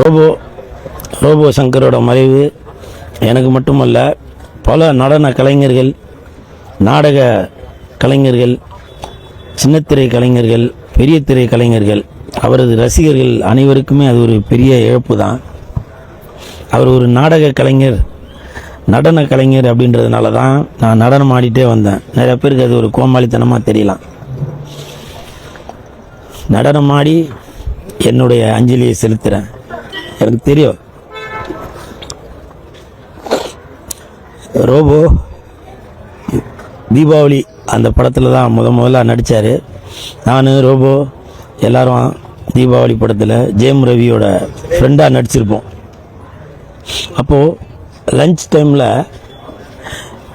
Robot robot சங்கரோட மறைவு எனக்கு மட்டுமல்ல பல நடன கலைஞர்கள் நாடக கலைஞர்கள் சின்னத்திரை கலைஞர்கள் பெரிய திரை கலைஞர்கள் அவரது ரசிகர்கள் அனைவருக்குமே அது ஒரு பெரிய இழப்பு தான் அவர் ஒரு நாடக கலைஞர் நடன கலைஞர் அப்படின்றதுனால தான் நான் நடனம் ஆடிட்டே வந்தேன். நிறைய பேருக்கு அது ஒரு கோமாளித்தனமாக தெரியலாம். நடனம் ஆடி என்னுடைய அஞ்சலியை செலுத்துகிறேன் எனக்கு தெரியும். ரோபோ தீபாவளி அந்த படத்தில் தான் முத முதல்ல நடித்தார் நான் ரோபோ எல்லாரும் தீபாவளி படத்தில் ஜெயம் ரவியோட ஃப்ரெண்டாக நடிச்சிருப்போம். அப்போது லஞ்ச் டைமில்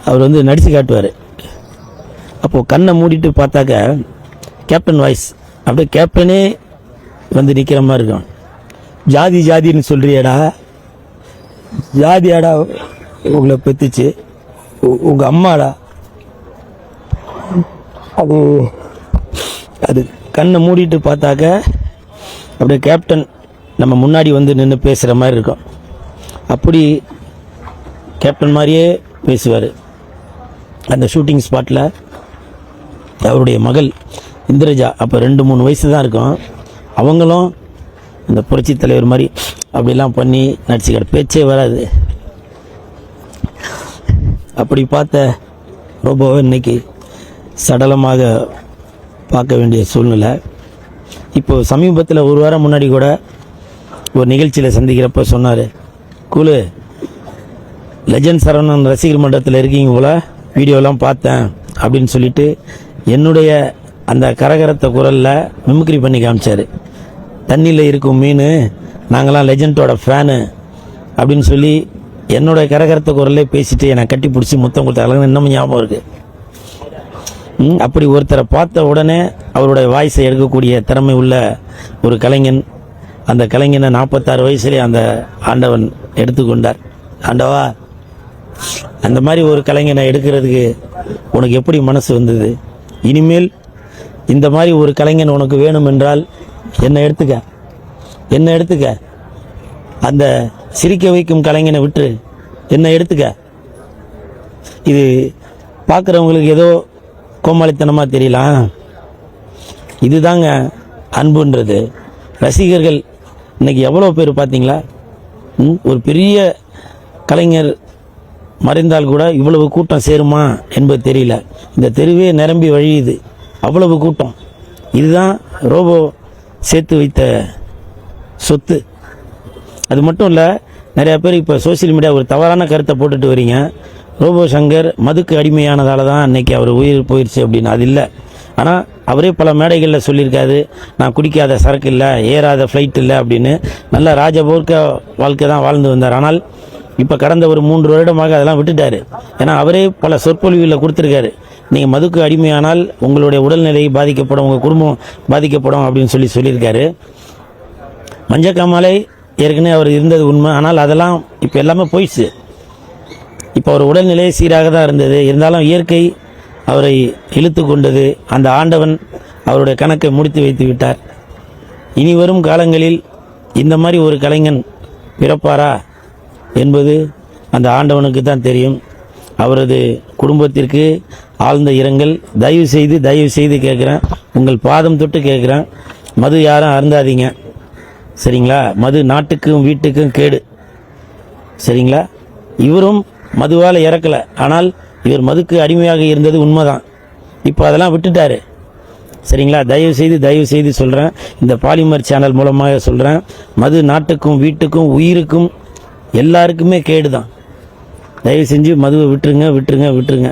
அவர் வந்து நடித்து காட்டுவார். அப்போது கண்ணை மூடிட்டு பார்த்தாக்க கேப்டன் வாய்ஸ் அப்படியே கேப்டனே வந்து நிற்கிற மாதிரி இருக்கும். ஜாதி ஜாதின்னு சொல்றியடா. ஜாதியாடா உங்களை பெத்துச்சு. உ- உங்க அம்மாடா. அது அது கண்ணை மூடிட்டு பார்த்தாக்க அப்படியே கேப்டன் நம்ம முன்னாடி வந்து நின்று பேசுகிற மாதிரி இருக்கும். அப்படி கேப்டன் மாதிரியே பேசுவார். அந்த ஷூட்டிங் ஸ்பாட்டில் அவருடைய மகள் இந்திரஜா அப்போ ரெண்டு மூணு வயசு தான் இருக்கும். அவங்களும் இந்த புரட்சி தலைவர் மாதிரி அப்படிலாம் பண்ணி நடிச்சுக்கிற பேச்சே வராது. அப்படி பார்த்த ரோபோவை இன்னைக்கு சடலமாக பார்க்க வேண்டிய சூழ்நிலை. இப்போ சமீபத்தில் ஒரு வாரம் முன்னாடி கூட ஒரு நிகழ்ச்சியில் சந்திக்கிறப்ப சொன்னார் கூலு லெஜண்ட் சரவணன் ரசிகர் மன்றத்தில் இருக்கீங்க போல் வீடியோலாம் பார்த்தேன் அப்படின்னு சொல்லிட்டு என்னுடைய அந்த கரகரத்த குரலில் மிமிக்ரி பண்ணி காமிச்சார். தண்ணியில் இருக்கும் மீன் நாங்களாம் லெஜண்டோட ஃபேனு அப்படின்னு சொல்லி என்னோட கரகரத்த குரல்லே பேசிட்டு என்னை கட்டி பிடிச்சி முத்தம் கொடுத்தாங்க இன்னமும் ஞாபகம் இருக்குது அப்படி ஒருத்தரை பார்த்த உடனே அவருடைய வாய்ஸை எடுக்கக்கூடிய திறமை உள்ள ஒரு கலைஞன் அந்த கலைஞனை நாற்பத்தாறு வயசுலேயே அந்த ஆண்டவன் எடுத்துக்கொண்டார். ஆண்டவா அந்த மாதிரி ஒரு கலைஞனை எடுக்கிறதுக்கு உனக்கு எப்படி மனசு வந்தது? இனிமேல் இந்த மாதிரி ஒரு கலைஞன் உனக்கு வேணும் என்றால் என்னை எடுத்துக்க? என்னை எடுத்துக்க? அந்த சிரிக்க வைக்கும் கலைஞனை விட்டு என்னை எடுத்துக்க? இது பார்க்குறவங்களுக்கு ஏதோ கோமாளித்தனமாக தெரியலாம் இதுதாங்க அன்புன்றது. ரசிகர்கள் இன்னைக்கு எவ்வளோ பேர் பார்த்தீங்களா? ஒரு பெரிய கலைஞர் மறைந்தால் கூட இவ்வளவு கூட்டம் சேருமா என்பது தெரியல. இந்த தெருவே நிரம்பி வழியுது. அவ்வளவு கூட்டம். இதுதான் ரோபோ சேர்த்து வைத்த சொத்து. அது மட்டும் இல்லை நிறையா பேர் இப்போ சோஷியல் மீடியா ஒரு தவறான கருத்தை போட்டுட்டு வரீங்க. ரோபோ சங்கர் மதுக்கு அடிமையானதால தான் அன்னைக்கு அவர் உயிர் போயிடுச்சு அப்படின்னு. அது இல்லை. ஆனால் அவரே பல மேடைகளில் சொல்லியிருக்காரு நான் குடிக்காத சரக்கு இல்லை ஏறாத ஃப்ளைட் இல்லை அப்படின்னு. நல்ல ராஜபோர்க்க வாழ்க்கை தான் வாழ்ந்து வந்தார். ஆனால் இப்போ கடந்த ஒரு மூன்று வருடமாக அதெல்லாம் விட்டுட்டார். ஏன்னா அவரே பல சொற்பொழிவுகளில் கொடுத்துருக்காரு. நீங்கள் மதுக்கு அடிமையானால் உங்களுடைய உடல்நிலை பாதிக்கப்படும் உங்கள் குடும்பம் பாதிக்கப்படும் அப்படின்னு சொல்லி சொல்லியிருக்காரு. மஞ்சக்காமலை ஏற்கனவே அவர் இருந்தது உண்மை. ஆனால் அதெல்லாம் இப்போ எல்லாமே போயிடுச்சு. இப்போ அவர் உடல்நிலை சீராக தான் இருந்தது. இருந்தாலும் இயற்கை அவரை இழுத்து கொண்டது. அந்த ஆண்டவன் அவருடைய கணக்கை முடித்து வைத்து விட்டார். இனி வரும் காலங்களில் இந்த மாதிரி ஒரு கலைஞன் பிறப்பாரா என்பது அந்த ஆண்டவனுக்கு தான் தெரியும். அவரது குடும்பத்திற்கு ஆழ்ந்த இரங்கல். தயவு செய்து தயவு செய்து கேட்குறேன் உங்கள் பாதம் தொட்டு கேட்குறேன் மது யாரும் அருந்தாதீங்க. சரிங்களா? மது நாட்டுக்கும் வீட்டுக்கும் கேடு. சரிங்களா? இவரும் மதுவால் இறக்கல. ஆனால் இவர் மதுக்கு அடிமையாக இருந்தது உண்மைதான். இப்போ அதெல்லாம் விட்டுட்டாரு. சரிங்களா? தயவு செய்து தயவு செய்து சொல்கிறேன் இந்த பாலிமர் சேனல் மூலமாக சொல்கிறேன் மது நாட்டுக்கும் வீட்டுக்கும் உயிருக்கும் எல்லாருக்குமே கேடு தான் தயவு செஞ்சு மதுவை விட்டுருங்க விட்டுருங்க விட்டுருங்க.